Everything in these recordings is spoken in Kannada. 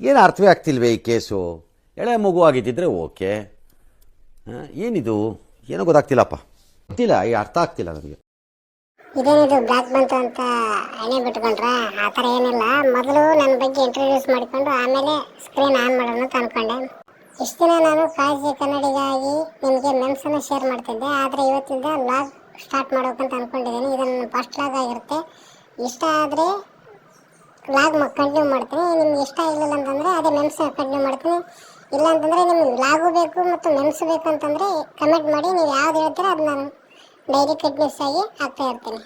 ಏನು ಅರ್ಥವೇ ಆಗ್ತಿಲ್ವೇ ಈ ಕೇಸು? ಎಳೆ ಮಗು ಆಗಿದ್ದಿದ್ರೆ ಓಕೆ. ಏನಿದು? ಏನೋ ಗೊತ್ತಾಗ್ತಿಲ್ಲಪ್ಪ. ಗೊತ್ತಿಲ್ಲ, ಈ ಅರ್ಥ ಆಗ್ತಿಲ್ಲ ನನಗೆ. ಇದೇನಿದು ಬ್ಲಾಕ್ ಬಂತು ಅಂತ ಹಣೆ ಬಿಟ್ಕೊಂಡ್ರ? ಆ ಥರ ಏನಿಲ್ಲ. ಮೊದಲು ನನ್ನ ಬಗ್ಗೆ ಇಂಟ್ರೊಡ್ಯೂಸ್ ಮಾಡಿಕೊಂಡು ಆಮೇಲೆ ಸ್ಕ್ರೀನ್ ಆನ್ ಮಾಡೋಣ ಅಂತ ಅನ್ಕೊಂಡೆ. ಇಷ್ಟು ದಿನ ನಾನು ಕಾಳಜಿ ಕನ್ನಡಿಗಾಗಿ ನಿಮಗೆ ಮೆಮ್ಸನ್ನು ಶೇರ್ ಮಾಡ್ತಿದ್ದೆ. ಆದರೆ ಇವತ್ತಿಂದ ಲಾಗ್ ಸ್ಟಾರ್ಟ್ ಮಾಡ್ಬೇಕಂತ ಅಂದ್ಕೊಂಡಿದ್ದೀನಿ ಇದನ್ನು ಫಸ್ಟ್ ಲಾಗ್ ಆಗಿರುತ್ತೆ. ಇಷ್ಟ ಆದರೆ ಲಾಗ್ ಕಂಟಿನ್ಯೂ ಮಾಡ್ತೀನಿ. ನಿಮ್ಗೆ ಇಷ್ಟ ಆಗಲಿಲ್ಲ ಅಂತಂದರೆ ಅದೇ ಮೆಮ್ಸ್ ಕಂಟಿನ್ಯೂ ಮಾಡ್ತೀನಿ. ಇಲ್ಲ ಅಂತಂದರೆ ನಿಮ್ಗೆ ಲಾಗು ಬೇಕು ಮತ್ತು ಮೆಮ್ಸ್ ಬೇಕು ಅಂತಂದರೆ ಕಮೆಂಟ್ ಮಾಡಿ. ನೀವು ಯಾವ್ದು ಹೇಳ್ತೀರೋ ಅದು ನಾನು ಡೈಲಿ ಕಂಟಿನ್ಯೂಸ್ ಆಗಿ ಹಾಕ್ತಾ ಇರ್ತೀನಿ.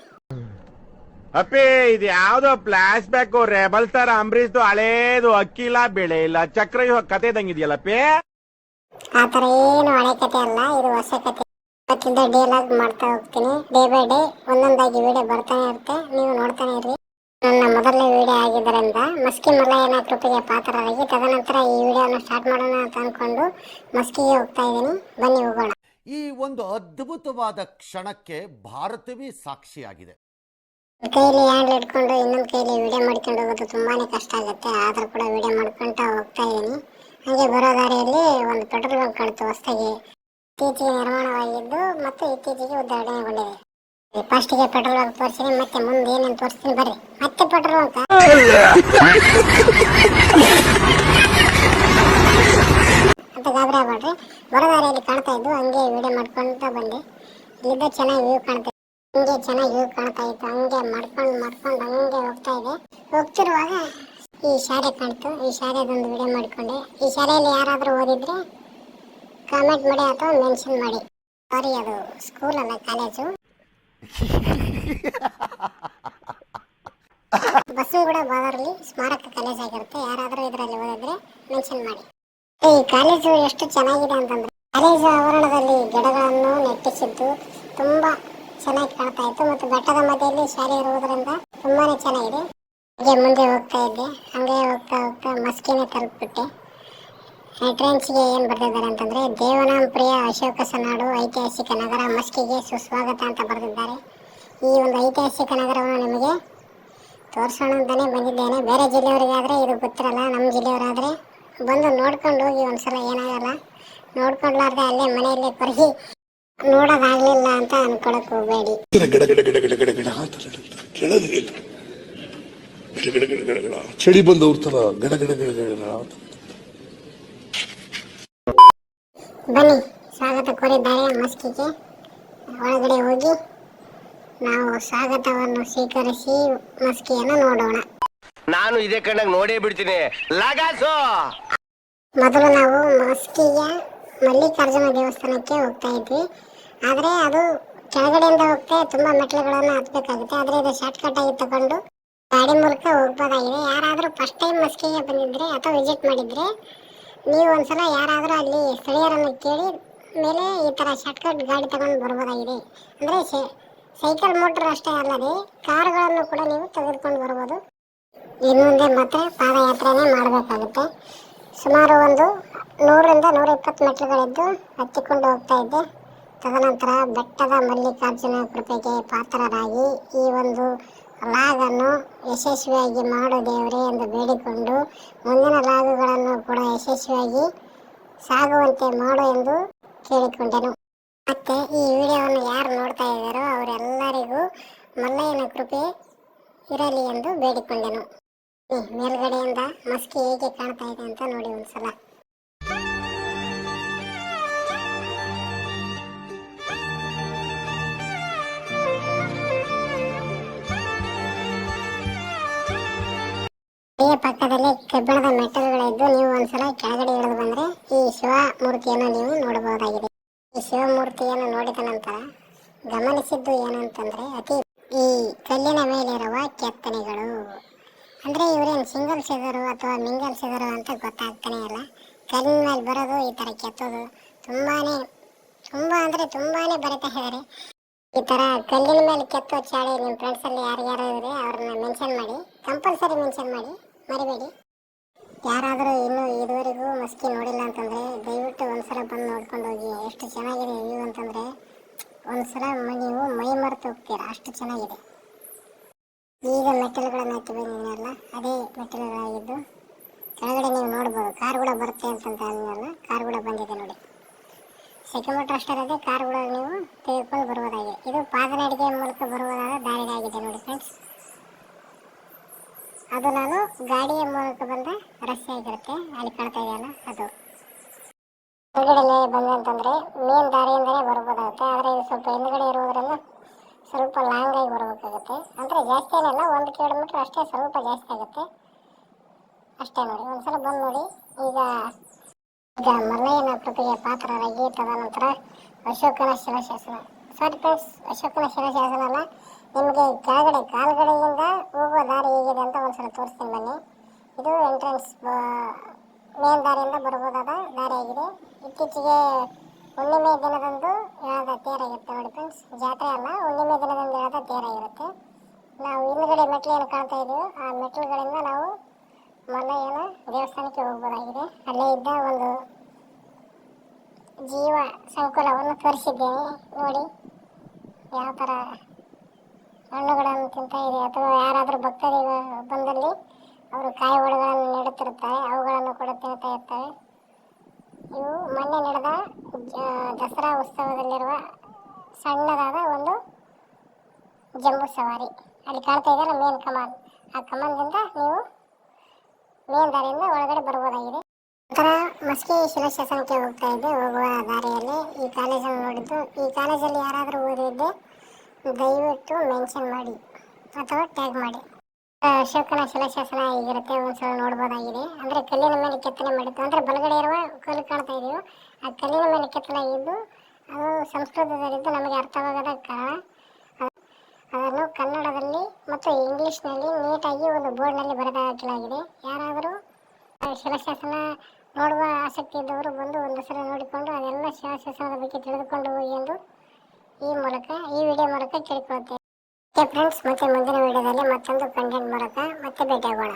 ಅಪ್ಪಿ ಇದು ಯಾವ್ದೋ ಫ್ಲಾಶ್ ಬ್ಯಾಕ್ ರೆಬಲ್ ತರ ಅಂಬರೀಶ್ದು ಹಳೇದು ಅಕ್ಕಿ ಇಲ್ಲ ಬೆಳೆ ಇಲ್ಲ ಚಕ್ರ ಇವಾಗ ಕತೆ ಇದಂಗಿದೆಯಲ್ಲಪ್ಪಿ ಆ ಥರ ಏನು ಹಳೆ ಕತೆ ಅಲ್ಲ ಇದು ಹೊಸ ಕತೆ. ಇವತ್ತಿಂದ ಡೇಲಾಗ್ ಮಾಡ್ತಾ ಹೋಗ್ತೀನಿ. ಡೇ ಬೈ ಡೇ ಒಂದೊಂದಾಗಿ ವಿಡಿಯೋ ಬರ್ತಾನೆ ಇರುತ್ತೆ. ನೀವು ನೋಡ್ತಾನೆ ಇರ್ರಿ. ನನ್ನ ಮೊದಲನೇ ವಿಡಿಯೋ ಆಗಿದ್ದರಿಂದ ಮಸ್ಕಿ ಮಲಯನ ಕೃಪೆಗೆ ಪಾತ್ರರಾಗಿ ತದನಂತರ ಈ ವಿಡಿಯೋನ ಸ್ಟಾರ್ಟ್ ಮಾಡೋಣ ಅಂತ ಅನ್ಕೊಂಡು ಮಸ್ಕಿಗೆ ಹೋಗ್ತಾ ಇದ್ದೀನಿ. ಬನ್ನಿ ಹೋಗೋಣ. ಈ ಒಂದು ಅದ್ಭುತವಾದ ಕ್ಷಣಕ್ಕೆ ಭಾರತವೇ ಸಾಕ್ಷಿಯಾಗಿದೆ. ಕೈಲಿ ಹ್ಯಾಂಡ್ಲ್ ಇಟ್ಕೊಂಡು ಇನ್ನೊಂದು ಕೈಲಿ ವಿಡಿಯೋ ಮಾಡ್ಕೊಂಡು ಹೋಗೋದು ತುಂಬಾನೇ ಕಷ್ಟ ಆಗುತ್ತೆ. ಆದರೂ ಕೂಡ ವಿಡಿಯೋ ಮಾಡ್ಕೊಂತ ಹೋಗ್ತಾ ಇದ್ದೀನಿ. ಹಾಗೆ ಬರೋ ದಾರಿಯಲ್ಲಿ ಒಂದು ಪೆಟ್ರೋಲ್ ಬಂಕ್ ಕಾಣ್ತು ಹೊಸದಾಗಿ. ಇತ್ತೀಚೆಗೆ ನಿರ್ಮಾಣವಾಗಿದ್ದು ಮತ್ತು ಇತ್ತೀಚೆಗೆ ಉದ್ಘಾಟನೆಗೊಂಡಿದೆ. ಫಸ್ಟಿಗೆ ಪೆಟ್ರೋಲ್ ಬಂಕ್ ತೋರಿಸ್ತೀನಿ ಮತ್ತೆ ಮುಂದೆ ಏನೇನು ತೋರಿಸ್ತೀನಿ ಬರ್ರಿ. ಮತ್ತೆ ಪೆಟ್ರೋಲ್ ಅಂತ ಅಂತ ಗಾಬರಿ ಆಗ್ಬೇಡ್ರಿ. ಬರೋದಾರಿಯಲ್ಲಿ ಕಾಣ್ತಾ ಇದ್ದು ಹಂಗೆ ವಿಡಿಯೋ ಮಾಡ್ಕೊಂತ ಬಂದೆ ಇಲ್ಲಿದ್ದ ಚೆನ್ನಾಗಿ ವ್ಯೂ ಕಾಣ್ತಾ ಹಂಗೆ ಚೆನ್ನಾಗಿ ವ್ಯೂ ಕಾಣ್ತಾ ಇತ್ತು. ಹಂಗೆ ಮಾಡ್ಕೊಂಡು ಮಾಡ್ಕೊಂಡು ಹಂಗೆ ಹೋಗ್ತಾ ಇದೆ. ಹೋಗ್ತಿರುವಾಗ ಈ ಶಾಲೆ ಕಾಣ್ತು. ಈ ಶಾಲೆದೊಂದು ವಿಡಿಯೋ ಮಾಡಿಕೊಂಡೆ. ಈ ಶಾಲೆಯಲ್ಲಿ ಯಾರಾದರೂ ಓದಿದ್ರೆ ಕಾಮೆಂಟ್ ಮಾಡಿ ಅಥವಾ ಮೆನ್ಷನ್ ಮಾಡಿ. ಸಾರಿ ಅದು ಸ್ಕೂಲ್ ಅಲ್ಲ ಕಾಲೇಜು ಬಸವಗೂಡ ಬಾದರ್ಲಿ ಸ್ಮಾರಕ ಕಾಲೇಜ್ ಆಗಿರುತ್ತೆ. ಯಾರಾದರೂ ಇದರಲ್ಲಿ ಓದಿದ್ರೆ ಮೆನ್ಷನ್ ಮಾಡಿ. ಈ ಕಾಲೇಜು ಎಷ್ಟು ಚೆನ್ನಾಗಿದೆ ಅಂತಂದ್ರೆ ಕಾಲೇಜು ಆವರಣದಲ್ಲಿ ಗಿಡಗಳನ್ನು ನೆಟ್ಟಿಸಿದ್ದು ತುಂಬಾ ಚೆನ್ನಾಗಿ ಕಾಣ್ತಾ ಇತ್ತು ಮತ್ತು ಬೆಟ್ಟದ ಮಧ್ಯದಲ್ಲಿ ಶಾಲೆ ಇರುವುದರಿಂದ ತುಂಬಾನೇ ಚೆನ್ನಾಗಿದೆ. ಹಾಗೆ ಮುಂದೆ ಹೋಗ್ತಾ ಇದ್ದೆ. ಹಂಗೆ ಹೋಗ್ತಾ ಹೋಗ್ತಾ ಮಸ್ಕಿನೇ ತಲುಪಿಬಿಟ್ಟೆ. ಎಂಟ್ರೆನ್ಸ್ಗೆ ಏನು ಬರೆದಿದ್ದಾರೆ ಅಂತಂದ್ರೆ ದೇವನಾಂ ಪ್ರಿಯ ಅಶೋಕ ಸನಾಡು ಐತಿಹಾಸಿಕ ನಗರ ಮಸ್ಕಿಗೆ ಸುಸ್ವಾಗತ ಅಂತ ಬರೆದಿದ್ದಾರೆ ಈ ಒಂದು ಐತಿಹಾಸಿಕ ನಗರವನ್ನು ನಿಮಗೆ ತೋರಿಸೋಣ ಅಂತಾನೆ ಬಂದಿದ್ದೇನೆ ಬೇರೆ ಜಿಲ್ಲೆಯವರಿಗಾದ್ರೆ ಇದು ಗೊತ್ತಿರಲ್ಲ ನಮ್ಮ ಜಿಲ್ಲೆಯವರಾದ್ರೆ ಬಂದು ನೋಡ್ಕೊಂಡು ಹೋಗಿ ಒಂದ್ಸಲ ಏನಾಗಲ್ಲ ನೋಡ್ಕೊಂಡ್ಲಾರ್ದೆ ಅಲ್ಲೇ ಮನೆಯಲ್ಲೇ ಕೊರಗಿ ನೋಡೋದಾಗ್ಲಿಲ್ಲ ಅಂತ ಅನ್ಕೊಳಕ್ ಹೋಗಬೇಡಿ ಚಳಿ ಬಂದವ್ರ ತರ ಗಡ ಗಡ ಗಡ ಗಡ ಗಡ ಅಂತ ಬನ್ನಿ ಸ್ವಾಗತ ಕೋರಿದ್ದಾರೆ ಮಸ್ಕಿಗೆ. ಒಳಗಡೆ ಹೋಗಿ ನಾವು ಸ್ವಾಗತವನ್ನು ಸ್ವೀಕರಿಸಿ ಮಸ್ಕಿಯನ್ನು ನೋಡೋಣ. ನಾನು ಇದೇ ಕಣ್ಣಾಗ ನೋಡೇ ಬಿಡ್ತೀನಿ. ಲಗಾಸು! ಮೊದಲು ನಾವು ಮಸ್ಕಿಯ ಮಲ್ಲಿಕಾರ್ಜುನ ದೇವಸ್ಥಾನಕ್ಕೆ ಹೋಗ್ತಾ ಇದ್ವಿ. ಆದರೆ ಅದು ಕೆಳಗಡೆಯಿಂದ ಹೋಗ್ತಾ ತುಂಬಾ ಮೆಟ್ಲುಗಳನ್ನು ಹತ್ಬೇಕಾಗುತ್ತೆ. ಆದರೆ ಇದು ಶಾರ್ಟ್ ಕಟ್ ಆಗಿ ತಗೊಂಡು ಗಾಡಿ ಮೂಲಕ ಹೋಗ್ಬೋದಾಗಿದೆ. ಯಾರಾದರೂ ಫಸ್ಟ್ ಟೈಮ್ ಮಸ್ಕಿಗೆ ಬಂದಿದ್ರೆ ಅಥವಾ ವಿಸಿಟ್ ಮಾಡಿದ್ರೆ ನೀವು ಒಂದ್ಸಲ ಯಾರಾದರೂ ಅಲ್ಲಿ ಸ್ಥಳೀಯರನ್ನು ಕೇಳಿ ಮೇಲೆ ಈ ಥರ ಶಾರ್ಟ್ಕಟ್ ಗಾಡಿ ತಗೊಂಡು ಬರ್ಬೋದಾಗಿದೆ. ಅಂದರೆ ಸೈಕಲ್ ಮೋಟರ್ ಅಷ್ಟೇ ಅಲ್ಲದೆ ಕಾರುಗಳನ್ನು ಕೂಡ ನೀವು ತೆಗೆದುಕೊಂಡು ಬರ್ಬೋದು. ಇನ್ನು ಮುಂದೆ ಮಾತ್ರ ಪಾದಯಾತ್ರೆನೇ ಮಾಡಬೇಕಾಗುತ್ತೆ. ಸುಮಾರು ಒಂದು ನೂರರಿಂದ ನೂರ ಇಪ್ಪತ್ತು ಮೆಟ್ಲುಗಳಿದ್ದು ಹತ್ತಿಕೊಂಡು ಹೋಗ್ತಾ ಇದ್ದೆ. ತದನಂತರ ಬೆಟ್ಟದ ಮಲ್ಲಿಕಾರ್ಜುನ ಕೃಪೆಗೆ ಪಾತ್ರರಾಗಿ ಈ ಒಂದು ಲಾಗನ್ನು ಯಶಸ್ವಿಯಾಗಿ ಮಾಡು ದೇವರೇ ಎಂದು ಬೇಡಿಕೊಂಡು ಮುಂದಿನ ಲಾಗುಗಳನ್ನು ಕೂಡ ಯಶಸ್ವಿಯಾಗಿ ಸಾಗುವಂತೆ ಮಾಡು ಎಂದು ಕೇಳಿಕೊಂಡೆನು. ಮತ್ತೆ ಈ ವಿಡಿಯೋವನ್ನು ಯಾರು ನೋಡ್ತಾ ಇದ್ದಾರೋ ಅವರೆಲ್ಲರಿಗೂ ಮಲ್ಲಯ್ಯನ ಕೃಪೆ ಇರಲಿ ಎಂದು ಬೇಡಿಕೊಂಡೆನು. ಮೇಲ್ಗಡೆಯಿಂದ ಮಸ್ಕಿ ಹೇಗೆ ಕಾಣ್ತಾ ಇದೆ ಅಂತ ನೋಡಿ ಒಂದ್ಸಲ. ಈ ಈ ನೀವು ನೋಡಬಹುದಾಗಿದೆ. ಈ ಶಿವಮೂರ್ತಿಯನ್ನು ನೋಡಿದ ನಂತರ ಗಮನಿಸಿದ್ದು ಏನಂತಂದ್ರೆ ಅತಿ ಈ ಕಲ್ಲಿನ ಮೇಲಿರುವ ಕೆತ್ತನೆಗಳು. ಅಂದ್ರೆ ಇವರೇನು ಸಿಂಗಲ್ಸ್ ಇದರು ಅಥವಾ ಮಿಂಗಲ್ಸ್ ಇದರು ಅಂತ ಗೊತ್ತಾಗ್ತಾನೆ ಇಲ್ಲ. ಕಲ್ಲಿನ ಮೇಲೆ ಬರೋದು ಈ ತರ ಕೆತ್ತೋದು ತುಂಬಾನೇ, ತುಂಬಾ ಅಂದ್ರೆ ತುಂಬಾನೇ ಬರಿತಾ ಇದ್ದಾರೆ ಈ ತರ ಕಲ್ಲಿನ ಮೇಲೆ ಕೆತ್ತೋ ಚಾಳಿ ನಿಮ್ಮ ಫ್ರೆಂಡ್ಸ್ ಅಲ್ಲಿ ಯಾರ್ಯಾರು ಇದ್ರೆ ಅವ್ರನ್ನ ಮೆನ್ಷನ್ ಮಾಡಿ ಕಂಪಲ್ಸರಿ ಮೆನ್ಷನ್ ಮಾಡಿ, ಮರಿಬೇಡಿ. ಯಾರಾದರೂ ಇನ್ನೂ ಇದುವರೆಗೂ ಮಸ್ಕಿ ನೋಡಿಲ್ಲ ಅಂತಂದರೆ ದಯವಿಟ್ಟು ಒಂದ್ಸಲ ಬಂದು ನೋಡ್ಕೊಂಡು ಹೋಗಿ. ಎಷ್ಟು ಚೆನ್ನಾಗಿದೆ ವ್ಯೂ ಅಂತಂದರೆ ಒಂದು ಸಲ ನೀವು ಮೈ ಮರೆತು ಹೋಗ್ತೀರ. ಅಷ್ಟು ಚೆನ್ನಾಗಿದೆ. ಈಗ ಮೆಟ್ಟಲುಗಳನ್ನು ಹತ್ತಿ ಬಂದಿದ್ದೀನಲ್ಲ ಅದೇ ಮೆಟ್ಟಲುಗಳಾಗಿದ್ದು. ಕೆಳಗಡೆ ನೀವು ನೋಡ್ಬೋದು. ಕಾರ್ ಕೂಡ ಬರುತ್ತೆ ಅಂತಂತ ಅಂದಿನಲ್ಲ ಕಾರ್ ಕೂಡ ಬಂದಿದೆ ನೋಡಿ. ಸೆಕೆಂಡ್ ಅಷ್ಟೇ ಇದೆ ಕಾರ್ ಕೂಡ ನೀವು ತೆಗೆದುಕೊಂಡು ಬರುವುದಾಗಿದೆ ಇದು ಪಾದನಡಿಗೆ ಮೂಲಕ ಬರುವುದಾದ ದಾರಿಗಾಗಿದೆ ನೋಡಿ ಫ್ರೆಂಡ್ಸ್ ಅದು ನಾನು ಗಾಡಿಯ ಮೂಲಕ ಬಂದ ರಸ್ತೆ ಆಗಿರುತ್ತೆ, ಅಲ್ಲಿ ಕಾಣ್ತಾ ಇದೆಯಲ್ಲ, ಅದು. ಹಿಂದ್ಗಡೆ ಬಂದೆ ಅಂತಂದ್ರೆ ಮೇನ್ ದಾರಿಯಿಂದಲೇ ಬರ್ಬೋದಾಗುತ್ತೆ. ಆದರೆ ಇದು ಸ್ವಲ್ಪ ಹಿಂದ್ಗಡೆ ಇರುವುದರಿಂದ ಸ್ವಲ್ಪ ಲಾಂಗ್ ಆಗಿ ಬರಬೇಕಾಗುತ್ತೆ. ಅಂದರೆ ಜಾಸ್ತಿ ಏನಿಲ್ಲ, ಒಂದು ಕಿಲೋಮೀಟ್ರ್ ಅಷ್ಟೇ ಸ್ವಲ್ಪ ಜಾಸ್ತಿ ಆಗುತ್ತೆ. ಅಷ್ಟೇ ನೋಡಿ, ಒಂದ್ಸಲ ಬಂದು ನೋಡಿ. ಈಗ ಈಗ ಮಲ್ಲಯ್ಯನ ಕೃಪೆಗೆ ಪಾತ್ರರಾಗಿ ತದನಂತರ ಅಶೋಕನ ಶಿಲಾಶಾಸನ ಸಾರಿ ಫ್ರೆಂಡ್ಸ್ ಅಶೋಕನ ಶಿಲಾಶಾಸನ ಅಲ್ಲ ನಿಮಗೆ ಕೆಳಗಡೆ, ಕಾಲ್ಗಡೆಯಿಂದ ಹೋಗುವ ದಾರಿ ಹೇಗಿದೆ ಅಂತ ಒಂದ್ಸಲ ತೋರಿಸ್ತೀನಿ ಬನ್ನಿ. ಇದು ಎಂಟ್ರೆನ್ಸ್ ಮೇನ್ ದಾರಿಯಿಂದ ಬರ್ಬೋದಾದ ದಾರಿಯಾಗಿದೆ ಇತ್ತೀಚೆಗೆ ಹುಣ್ಣಿಮೆ ದಿನದಂದು ಹೇಳದ ತೇರಾಗಿರುತ್ತೆ ನೋಡಿ ಫ್ರೆಂಡ್ಸ್ ಜಾತ್ರೆ ಅಲ್ಲ, ಹುಣ್ಣಿಮೆ ದಿನದಂದು ಹೇಳದ ತೇರಾಗಿರುತ್ತೆ ನಾವು ಹಿಂದ್ಗಡೆ ಮೆಟ್ಲು ಏನು ಕಾಣ್ತಾ ಇದ್ದೀವಿ ಆ ಮೆಟ್ಲುಗಳಿಂದ ನಾವು ಮಲ್ಲಯ್ಯನ ದೇವಸ್ಥಾನಕ್ಕೆ ಹೋಗ್ಬೋದಾಗಿದೆ. ಅಲ್ಲೇ ಇದ್ದ ಒಂದು ಜೀವ ಸಂಕುಲವನ್ನು ತೋರಿಸಿದ್ದೇನೆ. ನೋಡಿ, ಯಾವ ಥರ ಹಣ್ಣುಗಳನ್ನು ತಿಂತಾ ಇದೆ. ಅಥವಾ ಯಾರಾದರೂ ಭಕ್ತರಿಗೆ ಬಂದಲ್ಲಿ ಅವರು ಕಾಯಿ ನೀಡುತ್ತಿರುತ್ತಾರೆ, ಅವುಗಳನ್ನು ಕೂಡ ತಿಂತಾ ಇರ್ತವೆ ಇವು ಮೊನ್ನೆ ನಡೆದ ದಸರಾ ಉತ್ಸವದಲ್ಲಿರುವ ಸಣ್ಣದಾದ ಒಂದು ಜಂಬೂ ಸವಾರಿ. ಅಲ್ಲಿ ಕಾಣ್ತಾ ಇದ್ದಾರೆ ಮೇನ್ ಕಮಾನ್. ಆ ಕಮಾನ್ದಿಂದ ನೀವು ಮೇನ್ ದಾರಿಯಿಂದ ಒಳಗಡೆ ಬರ್ಬೋದಾಗಿದೆ. ನಂತರ ಮಸ್ಕಿ ಶಿಲಾಶಾಸನಕ್ಕೆ ಹೋಗ್ತಾ ಇದ್ದೆ. ಹೋಗುವ ದಾರಿಯಲ್ಲಿ ಈ ಕಾಲೇಜನ್ನು ನೋಡಿದ್ದು. ಈ ಕಾಲೇಜಲ್ಲಿ ಯಾರಾದರೂ ಓದಿದ್ದೆ ದಯವಿಟ್ಟು ಮೆನ್ಷನ್ ಮಾಡಿ ಅಥವಾ ಟ್ಯಾಗ್ ಮಾಡಿ. ಅಶೋಕನ ಶಿಲಾಶಾಸನ ಹೇಗಿರುತ್ತೆ ಒಂದ್ಸಲ ನೋಡ್ಬೋದಾಗಿದೆ. ಅಂದರೆ ಕಲ್ಲಿನ ಮೇಲೆ ಕೆತ್ತನೆ ಮಾಡುತ್ತೆ ಅಂದರೆ ಬಲಗಡೆ ಇರುವ ಕಲ್ಲು ಕಾಣ್ತಾ ಇದೆಯೋ, ಆ ಕಲ್ಲಿನ ಮೇಲೆ ಕೆತ್ತನೆ ಆಗಿದ್ದು ಅದು ಸಂಸ್ಕೃತದಲ್ಲಿದ್ದು ನಮಗೆ ಅರ್ಥವಾಗದ ಕಾರಣ ಅದ್- ಅದನ್ನು ಕನ್ನಡದಲ್ಲಿ ಮತ್ತು ಇಂಗ್ಲೀಷ್ನಲ್ಲಿ ನೀಟಾಗಿ ಒಂದು ಬೋರ್ಡ್ನಲ್ಲಿ ಬರೆದ ಹಾಕಲಾಗಿದೆ ಯಾರಾದರೂ ಶಿಲಾಶಾಸನ ನೋಡುವ ಆಸಕ್ತಿ ಇದ್ದವರು ಬಂದು ಒಂದು ಸಲ ನೋಡಿಕೊಂಡು ಅದೆಲ್ಲ ಶಿಲಾಶಾಸನದ ಬಗ್ಗೆ ತಿಳಿದುಕೊಂಡು ಹೋಗಿ ಎಂದು ಈ ಮೂಲಕ, ಈ ವಿಡಿಯೋ ಮೂಲಕ ಕೇಳ್ಕೊಳ್ತೇವೆ ಓಕೆ ಫ್ರೆಂಡ್ಸ್ ಮತ್ತೆ ಮುಂದಿನ ವಿಡಿಯೋದಲ್ಲಿ ಮತ್ತೊಂದು ಕಂಟೆಂಟ್ ಮೂಲಕ ಮತ್ತೆ ಭೇಟಿಯಾಗೋಣ.